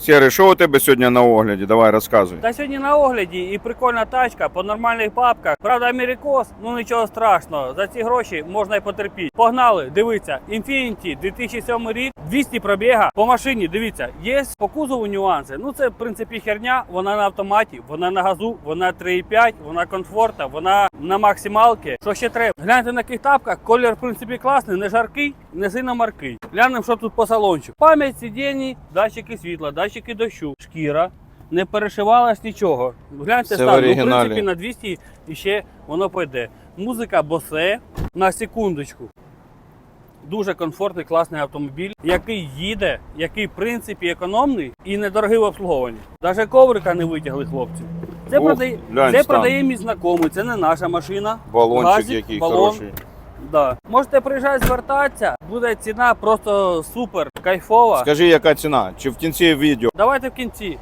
Сірий, що у тебе сьогодні на огляді? Давай розказуй. Та сьогодні на огляді і прикольна тачка по нормальних бабках. Правда, Америкос, ну нічого страшного. За ці гроші можна і потерпіти. Погнали, дивіться, Infiniti 2007 рік, 200 пробіга. По машині, дивіться, є по кузову нюанси. Ну це в принципі херня, вона на автоматі, вона на газу, вона 3,5, вона комфортна, вона на максималки. Що ще треба? Гляньте на яких тапках, колір в принципі класний, не жаркий, не сильно маркий. Глянемо, що тут по салончику. Пам'ять сидінь, датчики світла, датчики дощу, шкіра. Не перешивалась нічого. Гляньте Все стан. Ну, в принципі, на 200 і ще воно пойде. Музика босе на секундочку. Дуже комфортний, класний автомобіль, який їде, який в принципі економний і недорогий в обслуговуванні. Навіть коврика не витягли хлопці. Це, Ух, продає, глянь, це продає мій знайомий, це не наша машина. Балончик Газик, який балон. хороший. Да. Можете приїжджати звертатися, буде ціна просто супер, кайфова. Скажи, яка ціна? Чи в кінці відео? Давайте в кінці.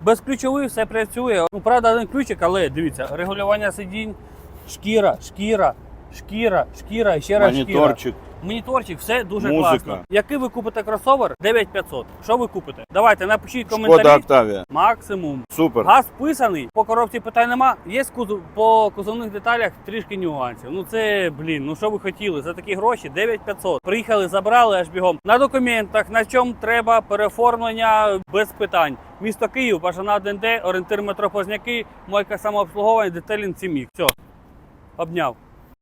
Безключовий все працює. Ну, правда, один ключик, але дивіться, регулювання сидінь, шкіра, шкіра, шкіра, шкіра і ще раз шкіра. Моніторчик. Моніторчик, все дуже Музика. класно. Який ви купите кросовер? 9500. Що ви купите? Давайте напишіть Шкода коментарі. Октавія. Максимум. Супер. Газ вписаний, по коробці питань нема. Є кузов- по кузовних деталях трішки нюансів. Ну це блін, ну що ви хотіли? За такі гроші 9500. Приїхали, забрали аж бігом. На документах, на чому треба переоформлення без питань. Місто Київ, Бажана ДНД, орієнтир метро Позняки, мойка самообслуговування, детелінг Сімік. Все, обняв.